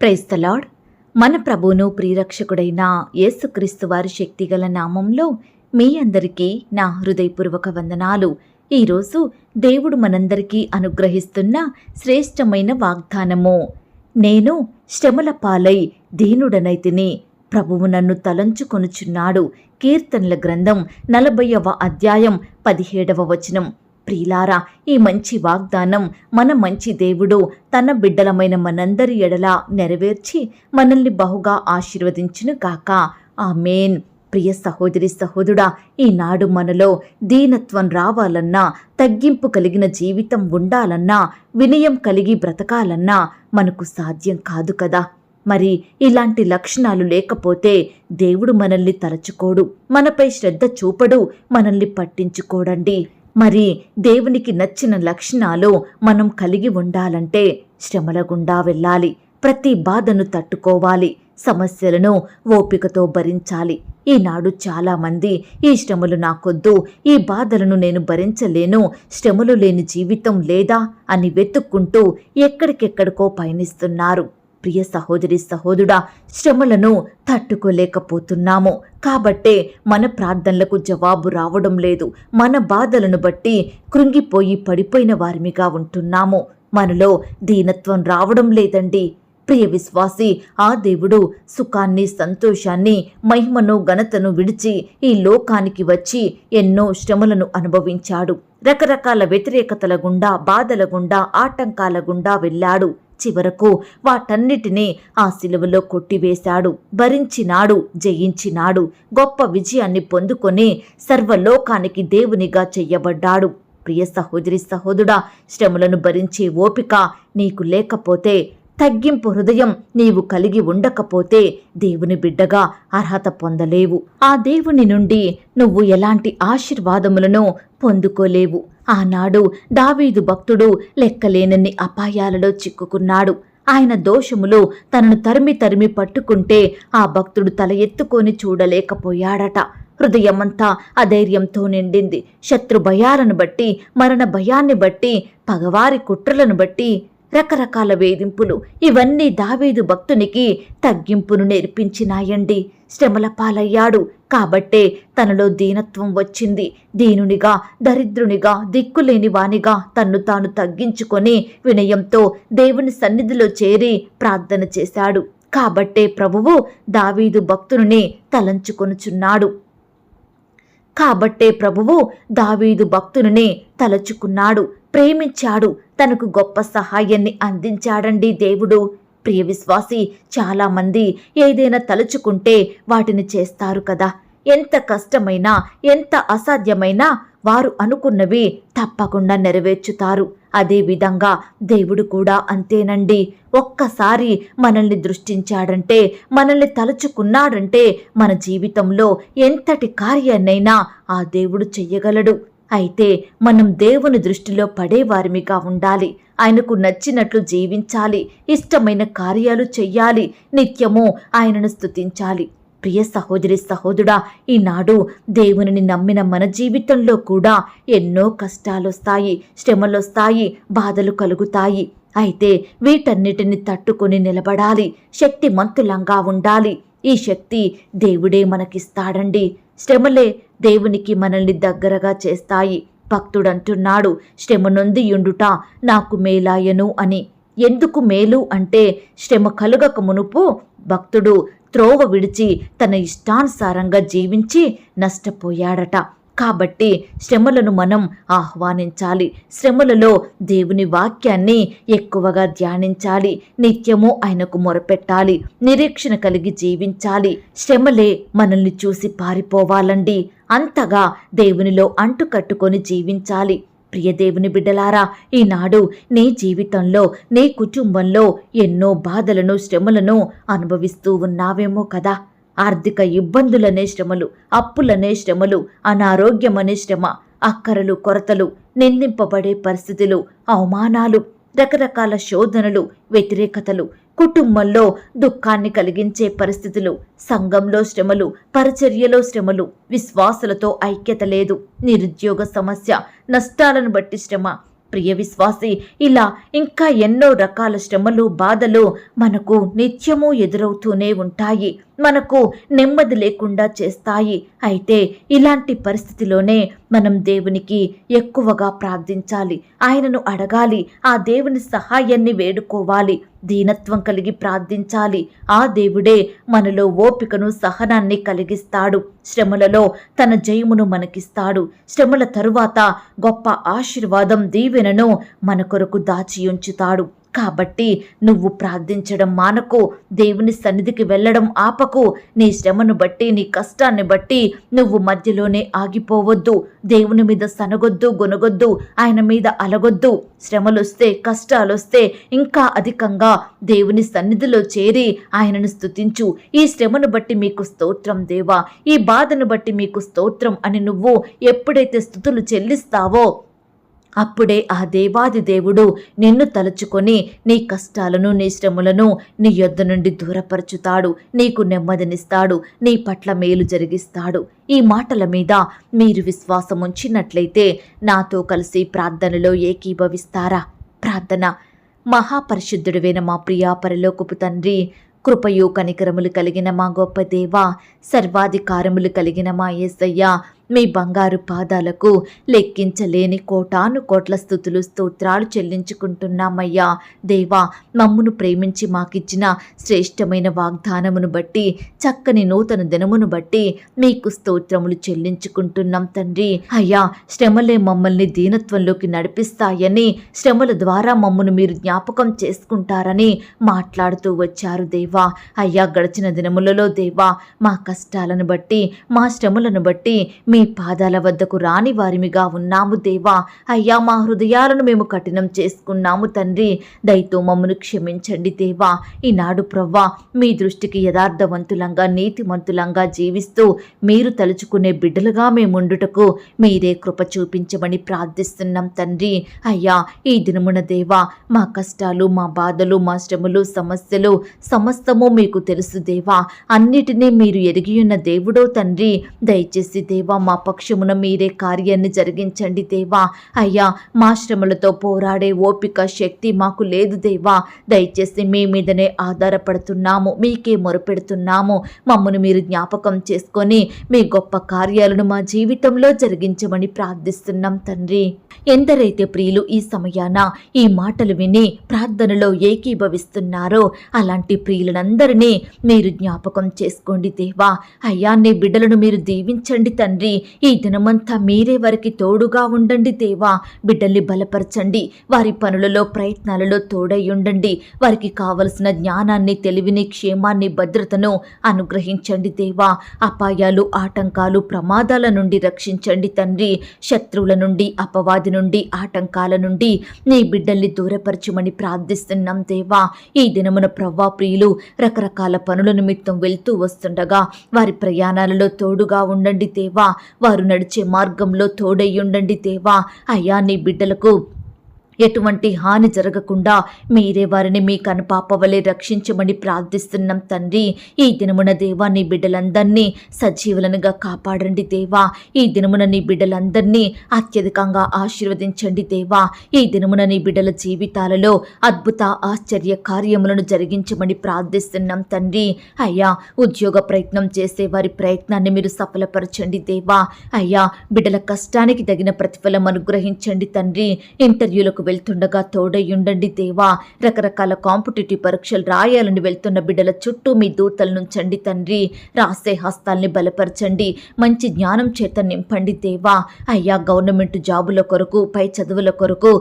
Praise the Lord మన ప్రభువును ప్రియరక్షకుడైన యేసుక్రీస్తు వారి శక్తిగల నామంలో మీ అందరికీ నా హృదయపూర్వక వందనాలు. ఈరోజు దేవుడు మనందరికీ అనుగ్రహిస్తున్న శ్రేష్టమైన వాగ్దానము. నేను శ్రమల పాలై దీనుడనైతిని ప్రభువు నన్ను తలంచుకొనుచున్నాడు. కీర్తనల గ్రంథం నలభైవ అధ్యాయం పదిహేడవ వచనం. ప్రియులారా ఈ మంచి వాగ్దానం మన మంచి దేవుడు తన బిడ్డలమైన మనందరి ఎడలా నెరవేర్చి మనల్ని బహుగా ఆశీర్వదించును కాక ఆమేన్. ప్రియ సహోదరి సహోదరుడా ఈనాడు మనలో దీనత్వం రావాలన్నా తగ్గింపు కలిగిన జీవితం ఉండాలన్నా వినయం కలిగి బ్రతకాలన్నా మనకు సాధ్యం కాదు కదా. మరి ఇలాంటి లక్షణాలు లేకపోతే దేవుడు మనల్ని తలచుకోడు మనపై శ్రద్ధ చూపడు మనల్ని పట్టించుకోడండి. మరి దేవునికి నచ్చిన లక్షణాలు మనం కలిగి ఉండాలంటే శ్రమల గుండా వెళ్ళాలి. ప్రతి బాధను తట్టుకోవాలి. సమస్యలను ఓపికతో భరించాలి. ఈనాడు చాలామంది ఈ శ్రమలు నాకొద్దు ఈ బాధలను నేను భరించలేను శ్రమలు లేని జీవితం లేదా అని వెతుక్కుంటూ ఎక్కడికెక్కడికో పయనిస్తున్నారు. ప్రియ సహోదరి సహోదరుడా శ్రమలను తట్టుకోలేకపోతున్నాము. కాబట్టే మన ప్రార్థనలకు జవాబు రావడం లేదు. మన బాధలను బట్టి కృంగిపోయి పడిపోయిన వారిమిగా ఉంటున్నాము. మనలో దీనత్వం రావడం లేదండి. ప్రియ విశ్వాసి ఆ దేవుడు సుఖాన్ని సంతోషాన్ని మహిమను ఘనతను విడిచి ఈ లోకానికి వచ్చి ఎన్నో శ్రమలను అనుభవించాడు. రకరకాల వ్యతిరేకతల గుండా బాధల గుండా ఆటంకాల గుండా వెళ్ళాడు. చివరకు వాటన్నిటినీ ఆ సిలువలో కొట్టివేశాడు భరించినాడు జయించినాడు. గొప్ప విజయాన్ని పొందుకొని సర్వలోకానికి దేవునిగా చెయ్యబడ్డాడు ప్రియ సహోదరి సహోదుడా శ్రమలను భరించే ఓపిక నీకు లేకపోతే తగ్గింపు హృదయం నీవు కలిగి ఉండకపోతే దేవుని బిడ్డగా అర్హత పొందలేవు. ఆ దేవుని నుండి నువ్వు ఎలాంటి ఆశీర్వాదములను పొందుకోలేవు. ఆనాడు దావీదు భక్తుడు లెక్కలేనన్ని అపాయాలలో చిక్కుకున్నాడు. ఆయన దోషములు తనను తరిమి తరిమి పట్టుకుంటే ఆ భక్తుడు తల ఎత్తుకొని చూడలేకపోయాడట. హృదయమంతా అధైర్యంతో నిండింది. శత్రు భయాలను బట్టి మరణ భయాన్ని బట్టి పగవారి కుట్రలను బట్టి రకరకాల వేధింపులు. ఇవన్నీ దావీదు భక్తునికి తగ్గింపును నేర్పించినాయండి. శ్రమల పాలయ్యాడు. కాబట్టే తనలో దీనత్వం వచ్చింది. దీనునిగా దరిద్రునిగా దిక్కులేని వానిగా తన్ను తాను తగ్గించుకొని వినయంతో దేవుని సన్నిధిలో చేరి ప్రార్థన చేశాడు. కాబట్టే ప్రభువు దావీదు భక్తుని తలంచుకొనుచున్నాడు. కాబట్టే ప్రభువు దావీదు భక్తుని తలచుకున్నాడు. ప్రేమించాడు. తనకు గొప్ప సహాయాన్ని అందించాడండి దేవుడు. ప్రియ విశ్వాసి చాలామంది ఏదైనా తలుచుకుంటే వాటిని చేస్తారు కదా. ఎంత కష్టమైనా ఎంత అసాధ్యమైనా వారు అనుకున్నవి తప్పకుండా నెరవేర్చుతారు. అదేవిధంగా దేవుడు కూడా అంతేనండి. ఒక్కసారి మనల్ని దృష్టించాడంటే మనల్ని తలుచుకున్నాడంటే మన జీవితంలో ఎంతటి కార్యాన్నైనా ఆ దేవుడు చెయ్యగలడు. అయితే మనం దేవుని దృష్టిలో పడేవారిమిగా ఉండాలి. ఆయనకు నచ్చినట్లు జీవించాలి. ఇష్టమైన కార్యాలు చెయ్యాలి. నిత్యము ఆయనను స్తుతించాలి. ప్రియ సహోదరి సహోదరుడా ఈనాడు దేవునిని నమ్మిన మన జీవితంలో కూడా ఎన్నో కష్టాలొస్తాయి శ్రమలొస్తాయి బాధలు కలుగుతాయి. అయితే వీటన్నిటిని తట్టుకొని నిలబడాలి. శక్తిమంతులంగా ఉండాలి. ఈ శక్తి దేవుడే మనకిస్తాడండి. శ్రమలే దేవునికి మనల్ని దగ్గరగా చేస్తాయి. భక్తుడంటున్నాడు శ్రమ నొంది యుండుట నాకు మేలాయను అని. ఎందుకు మేలు? అంటే శ్రమ కలుగక మునుపు భక్తుడు త్రోవ విడిచి తన ఇష్టానుసారంగా జీవించి నష్టపోయాడట. కాబట్టి శ్రమలను మనం ఆహ్వానించాలి. శ్రమలలో దేవుని వాక్యాన్ని ఎక్కువగా ధ్యానించాలి. నిత్యము ఆయనకు మొరపెట్టాలి. నిరీక్షణ కలిగి జీవించాలి. శ్రమలే మనల్ని చూసి పారిపోవాలండి. అంతగా దేవునిలో అంటుకట్టుకొని జీవించాలి. ప్రియ దేవుని బిడ్డలారా ఈనాడు నీ జీవితంలో నీ కుటుంబంలో ఎన్నో బాధలను శ్రమలను అనుభవిస్తూ ఉన్నావేమో కదా. ఆర్థిక ఇబ్బందులనే శ్రమలు అప్పులనే శ్రమలు అనారోగ్యమనే శ్రమ అక్కరలు కొరతలు నిందింపబడే పరిస్థితులు అవమానాలు రకరకాల శోధనలు వ్యతిరేకతలు కుటుంబంలో దుఃఖాన్ని కలిగించే పరిస్థితులు సంఘంలో శ్రమలు పరిచర్యలో శ్రమలు విశ్వాసులతో ఐక్యత లేదు నిరుద్యోగ సమస్య నష్టాలను బట్టి శ్రమ ప్రియ విశ్వాసి ఇలా ఇంకా ఎన్నో రకాల శ్రమలు బాధలు మనకు నిత్యము ఎదురవుతూనే ఉంటాయి. మనకు నెమ్మది లేకుండా చేస్తాయి. అయితే ఇలాంటి పరిస్థితిలోనే మనం దేవునికి ఎక్కువగా ప్రార్థించాలి. ఆయనను అడగాలి. ఆ దేవుని సహాయాన్ని వేడుకోవాలి. దీనత్వం కలిగి ప్రార్థించాలి. ఆ దేవుడే మనలో ఓపికను సహనాన్ని కలిగిస్తాడు. శ్రమలలో తన జయమును మనకిస్తాడు. శ్రమల తరువాత గొప్ప ఆశీర్వాదం దీవెనను మన కొరకు దాచి ఉంచుతాడు కాబట్టి నువ్వు ప్రార్థించడం మానకు దేవుని సన్నిధికి వెళ్ళడం ఆపకు. నీ శ్రమను బట్టి నీ కష్టాన్ని బట్టి నువ్వు మధ్యలోనే ఆగిపోవద్దు. దేవుని మీద సనగొద్దు గొనగొద్దు ఆయన మీద అలగొద్దు. శ్రమలొస్తే కష్టాలొస్తే ఇంకా అధికంగా దేవుని సన్నిధిలో చేరి ఆయనను స్థుతించు ఈ శ్రమను బట్టి మీకు స్తోత్రం దేవా. ఈ బాధను బట్టి మీకు స్తోత్రం అని నువ్వు ఎప్పుడైతే స్థుతులు చెల్లిస్తావో అప్పుడే ఆ దేవాది దేవుడు నిన్ను తలుచుకొని నీ కష్టాలను నీ శ్రమలను నీ యొద్ద నుండి దూరపరచుతాడు. నీకు నెమ్మదినిస్తాడు. నీ పట్ల మేలు జరిగిస్తాడు. ఈ మాటల మీద మీరు విశ్వాసం ఉంచినట్లయితే నాతో కలిసి ప్రార్థనలో ఏకీభవిస్తారా? ప్రార్థన. మహాపరిశుద్ధుడివైన మా ప్రియా పరలోకపు తండ్రి కృపయు కనికరములు కలిగిన మా గొప్ప దేవ సర్వాధికారములు కలిగిన మా యేసయ్య మీ బంగారు పాదాలకు లెక్కించలేని కోటాను కోట్ల స్థుతులు స్తోత్రాలు చెల్లించుకుంటున్నామయ్యా. దేవా మమ్మును ప్రేమించి మాకిచ్చిన శ్రేష్టమైన వాగ్దానమును బట్టి చక్కని నూతన దినమును బట్టి మీకు స్తోత్రములు చెల్లించుకుంటున్నాం తండ్రి. అయ్యా శ్రమలే మమ్మల్ని దీనత్వంలోకి నడిపిస్తాయని శ్రమల ద్వారా మమ్మను మీరు జ్ఞాపకం చేసుకుంటారని మాట్లాడుతూ వచ్చారు దేవా. అయ్యా గడిచిన దినములలో దేవా మా కష్టాలను బట్టి మా శ్రమలను బట్టి మీ పాదాల వద్దకు రాని వారిమిగా ఉన్నాము దేవా. అయ్యా మా హృదయాలను మేము కఠినం చేసుకున్నాము తండ్రి. దయతో మమ్మను క్షమించండి దేవా. ఈనాడు ప్రవ్వా మీ దృష్టికి యథార్థవంతులంగా నీతిమంతులంగా జీవిస్తూ మీరు తలుచుకునే బిడ్డలుగా మేముండుటకు మీరే కృప చూపించమని ప్రార్థిస్తున్నాం తండ్రి. అయ్యా ఈ దినమున దేవా మా కష్టాలు మా బాధలు మా శ్రమలు సమస్యలు సమస్తము మీకు తెలుసు దేవా. అన్నిటినీ మీరు ఎరిగియున్న దేవుడో తండ్రి. దయచేసి దేవా మా పక్షమున మీరే కార్యాన్ని జరిగించండి దేవా. అయ్యా మా శ్రమలతో పోరాడే ఓపిక శక్తి మాకు లేదు దేవా. దయచేసి మీ మీదనే ఆధారపడుతున్నాము మీకే మొరపెడుతున్నాము. మమ్మను మీరు జ్ఞాపకం చేసుకొని మీ గొప్ప కార్యాలను మా జీవితంలో జరిగించమని ప్రార్థిస్తున్నాం తండ్రి. ఎందరైతే ప్రియులు ఈ సమయాన ఈ మాటలు విని ప్రార్థనలో ఏకీభవిస్తున్నారో అలాంటి ప్రియులందరినీ మీరు జ్ఞాపకం చేసుకోండి దేవా. అయ్యా నీ బిడ్డలను మీరు దీవించండి తండ్రి. ఈ దినమంతా మీరే వారికి తోడుగా ఉండండి దేవా. బిడ్డల్ని బలపరచండి. వారి పనులలో ప్రయత్నాలలో తోడై ఉండండి. వారికి కావలసిన జ్ఞానాన్ని తెలివిని క్షేమాన్ని భద్రతను అనుగ్రహించండి దేవా. అపాయాలు ఆటంకాలు ప్రమాదాల నుండి రక్షించండి తండ్రి. శత్రువుల నుండి అపవాది నుండి ఆటంకాల నుండి నీ బిడ్డల్ని దూరపరచమని ప్రార్థిస్తున్నాం దేవా. ఈ దినమున ప్రవ్వా ప్రియులు రకరకాల పనుల నిమిత్తం వెళ్తూ వస్తుండగా వారి ప్రయాణాలలో తోడుగా ఉండండి దేవా. వారు నడిచే మార్గంలో తోడయ్యుండండి దేవా. అయ్యా నీ బిడ్డలకు ఎటువంటి హాని జరగకుండా మీరే వారిని మీ కనుపాపవలే రక్షించమని ప్రార్థిస్తున్నాం తండ్రి. ఈ దినమున దేవా నీ బిడ్డలందరినీ సజీవులనుగా కాపాడండి దేవా. ఈ దినమున నీ బిడ్డలందరినీ అత్యధికంగా ఆశీర్వదించండి దేవా. ఈ దినమున నీ బిడ్డల జీవితాలలో అద్భుత ఆశ్చర్య కార్యములను జరిగించమని ప్రార్థిస్తున్నాం తండ్రి. అయ్యా ఉద్యోగ ప్రయత్నం చేసే వారి ప్రయత్నాన్ని మీరు సఫలపరచండి దేవా. అయ్యా బిడ్డల కష్టానికి తగిన ప్రతిఫలం అనుగ్రహించండి తండ్రి. ఇంటర్వ్యూలకు వెళ్తుండగా తోడయ్యుండండి దేవా. రకరకాల కాంపిటేటివ్ పరీక్షలు రాయాలని వెళ్తున్న బిడ్డల చుట్టూ మీ దూతలు నుంచండి తండ్రి రాసే హస్తాల్ని బలపరచండి. మంచి జ్ఞానం చేత నింపండి దేవా. అయ్యా గవర్నమెంట్ జాబుల కొరకు పై చదువుల కొరకు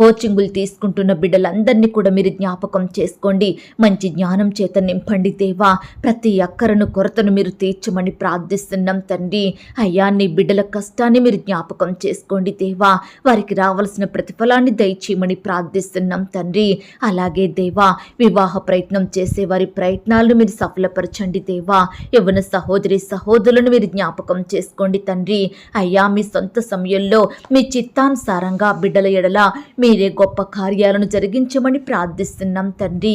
కోచింగులు తీసుకుంటున్న బిడ్డలందరినీ కూడా మీరు జ్ఞాపకం చేసుకోండి. మంచి జ్ఞానం చేత నింపండి దేవా. ప్రతి అక్కరను కొరతను మీరు తీర్చమని ప్రార్థిస్తున్నాం తండ్రి. అయ్యా నీ బిడ్డల కష్టాన్ని మీరు జ్ఞాపకం చేసుకోండి దేవా. వారికి రావాల్సిన ప్రతిఫలాన్ని దయచేయమని ప్రార్థిస్తున్నాం తండ్రి. అలాగే దేవా వివాహ ప్రయత్నం చేసే వారి ప్రయత్నాలను మీరు సఫలపరచండి దేవా. యవన సహోదరి సహోదరులను మీరు జ్ఞాపకం చేసుకోండి తండ్రి. అయ్యా మీ సొంత సమయంలో మీ చిత్తానుసారంగా బిడ్డల ఎడల మీ మీరే గొప్ప కార్యాలను జరిగించమని ప్రార్థిస్తున్నాం తండ్రి.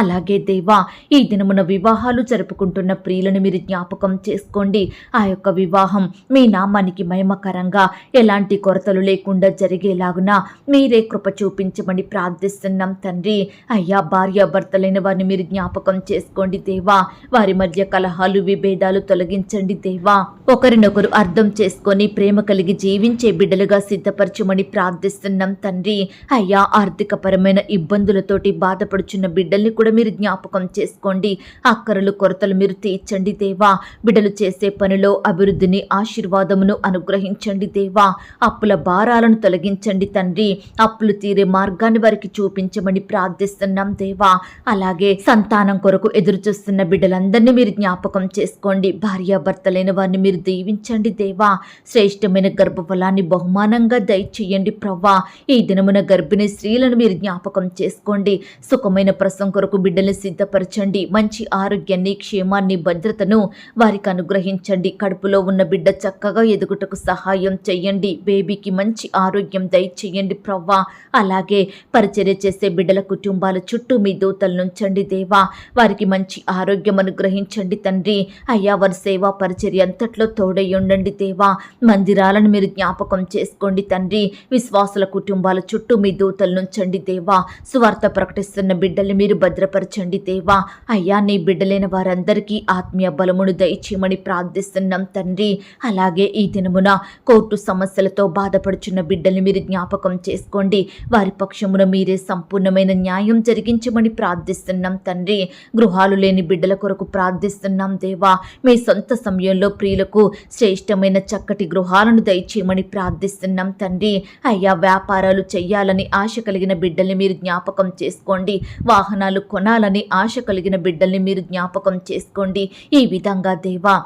అలాగే దేవా ఈ దినమున వివాహాలు జరుపుకుంటున్న ప్రియులను మీరు జ్ఞాపకం చేసుకోండి. ఆ యొక్క వివాహం మీ నామానికి మహిమకరంగా ఎలాంటి కొరతలు లేకుండా జరిగేలాగున మీరే కృప చూపించమని ప్రార్థిస్తున్నాం తండ్రి. అయ్యా భార్యాభర్తలైన వారిని మీరు జ్ఞాపకం చేసుకోండి దేవా. వారి మధ్య కలహాలు విభేదాలు తొలగించండి దేవా. ఒకరినొకరు అర్థం చేసుకొని ప్రేమ కలిగి జీవించే బిడ్డలుగా సిద్ధపరచమని ప్రార్థిస్తున్నాం తండ్రి. అయ్యా ఆర్థికపరమైన ఇబ్బందులతోటి బాధపడుచున్న బిడ్డల్ని కూడా మీరు జ్ఞాపకం చేసుకోండి. అక్కరలు కొరతలు మీరు తీర్చండి దేవా. బిడ్డలు చేసే పనిలో అభివృద్ధిని ఆశీర్వాదమును అనుగ్రహించండి దేవా. అప్పుల భారాలను తొలగించండి తండ్రి. అప్పులు తీరే మార్గాన్ని వారికి చూపించమని ప్రార్థిస్తున్నాం దేవా. అలాగే సంతానం కొరకు ఎదురు చూస్తున్న బిడ్డలందరినీ మీరు జ్ఞాపకం చేసుకోండి. భార్యాభర్తలైన వారిని మీరు దీవించండి దేవా. శ్రేష్టమైన గర్భఫలాన్ని బహుమానంగా దయచేయండి ప్రవ్వా. ఈ దినమున గర్భిణీ స్త్రీలను మీరు జ్ఞాపకం చేసుకోండి. సుఖమైన ప్రసం కొరకు బిడ్డల్ని సిద్ధపరచండి. మంచి ఆరోగ్యాన్ని క్షేమాన్ని భద్రతను వారికి అనుగ్రహించండి. కడుపులో ఉన్న బిడ్డ చక్కగా ఎదుగుటకు సహాయం చేయండి. బేబీకి మంచి ఆరోగ్యం దయచేయండి ప్రవ్వా. అలాగే పరిచర్య చేసే బిడ్డల కుటుంబాల చుట్టూ మీ దూతలు నుంచండి దేవా. వారికి మంచి ఆరోగ్యం అనుగ్రహించండి తండ్రి. అయ్యా వారి సేవా పరిచర్య అంతట్లో తోడై ఉండండి దేవా. మందిరాలను మీరు జ్ఞాపకం చేసుకోండి తండ్రి. విశ్వాసుల కుటుంబాల చుట్టూ మీ దూతలు నుంచండి దేవా. సువార్త ప్రకటిస్తున్న బిడ్డల్ని మీరు భద్రపరచండి దేవా. అయ్యా నీ బిడ్డలైన వారందరికీ ఆత్మీయ బలమును దయచేయమని ప్రార్థిస్తున్నాం తండ్రి. అలాగే ఈ దినమున కోర్టు సమస్యలతో బాధపడుచున్న బిడ్డల్ని మీరు జ్ఞాపకం చేసుకోండి. వారి పక్షమున మీరే సంపూర్ణమైన న్యాయం జరిగించమని ప్రార్థిస్తున్నాం తండ్రి. గృహాలు లేని బిడ్డల కొరకు ప్రార్థిస్తున్నాం దేవా. మీ సొంత సమయంలో ప్రియులకు శ్రేష్టమైన చక్కటి గృహాలను దయచేయమని ప్రార్థిస్తున్నాం తండ్రి. అయ్యా వ్యాపారాలు చెయ్యాలని ఆశ కలిగిన బిడ్డల్ని మీరు జ్ఞాపకం చేసుకోండి. వాహనాలు కొనాలని ఆశ కలిగిన బిడ్డల్ని మీరు జ్ఞాపకం చేసుకోండి. ఈ విధంగా దేవా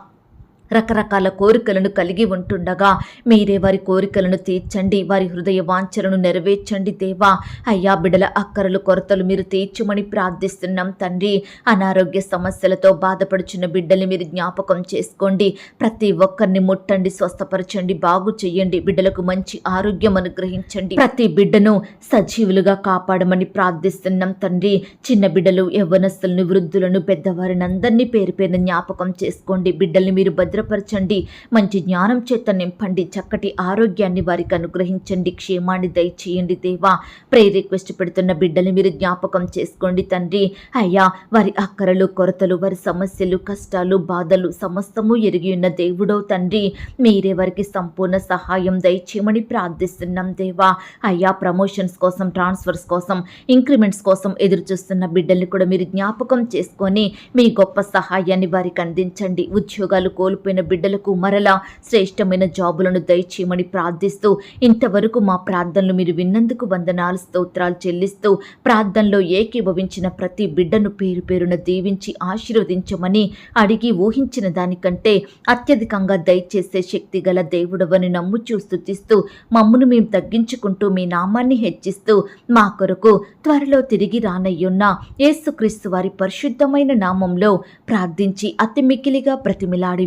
రకరకాల కోరికలను కలిగి ఉంటుండగా మీరే వారి కోరికలను తీర్చండి వారి హృదయ వాంఛలను నెరవేర్చండి దేవా. అయ్యా బిడల అక్కరలు కొరతలు మీరు తీర్చమని ప్రార్థిస్తున్నాం తండ్రి. అనారోగ్య సమస్యలతో బాధపడుచున్న బిడ్డల్ని మీరు జ్ఞాపకం చేసుకోండి. ప్రతి ఒక్కరిని ముట్టండి స్వస్థపరచండి బాగు చేయండి బిడ్డలకు మంచి ఆరోగ్యం అనుగ్రహించండి. ప్రతి బిడ్డను సజీవులుగా కాపాడమని ప్రార్థిస్తున్నాం తండ్రి. చిన్న బిడ్డలు యవ్వనస్తులను వృద్ధులను పెద్దవారిని అందరినీ పేరు పేరున జ్ఞాపకం చేసుకోండి. బిడ్డల్ని మీరు భద్రపరచండి. మంచి జ్ఞానం చేత నింపండి చక్కటి ఆరోగ్యాన్ని వారికి అనుగ్రహించండి. క్షేమాన్ని దయచేయండి దేవా. ప్రే రిక్వెస్ట్ పెడుతున్న బిడ్డలు మీరు జ్ఞాపకం చేసుకోండి తండ్రి. అయ్యా వారి అక్కరలు కొరతలు వారి సమస్యలు కష్టాలు బాధలు సమస్తము ఎరిగి ఉన్న దేవుడో తండ్రి. మీరే వారికి సంపూర్ణ సహాయం దయచేయమని ప్రార్థిస్తున్నాం దేవా. అయ్యా ప్రమోషన్స్ కోసం ట్రాన్స్ఫర్స్ కోసం ఇంక్రిమెంట్స్ కోసం ఎదురు చూస్తున్న బిడ్డల్ని కూడా మీరు జ్ఞాపకం చేసుకొని మీ గొప్ప సహాయాన్ని వారికి అందించండి. ఉద్యోగాలు కోల్పోయి చనిపోయిన బిడ్డలకు మరలా శ్రేష్టమైన జాబులను దయచేయమని ప్రార్థిస్తూ ఇంతవరకు మా ప్రార్థనలు మీరు విన్నందుకు వందనాలు స్తోత్రాలు చెల్లిస్తూ ప్రార్థనలో ఏకీభవించిన ప్రతి బిడ్డను పేరు పేరున దీవించి ఆశీర్వదించమని అడిగి ఊహించిన దానికంటే అత్యధికంగా దయచేసే శక్తి గల దేవుడవని నమ్ముచూ స్థుతిస్తూ మమ్మును మేము తగ్గించుకుంటూ మీ నామాన్ని హెచ్చిస్తూ మా కొరకు త్వరలో తిరిగి రానయ్యున్న యేసుక్రీస్తు వారి పరిశుద్ధమైన నామంలో ప్రార్థించి అతి మికిలిగా ప్రతిమిలాడి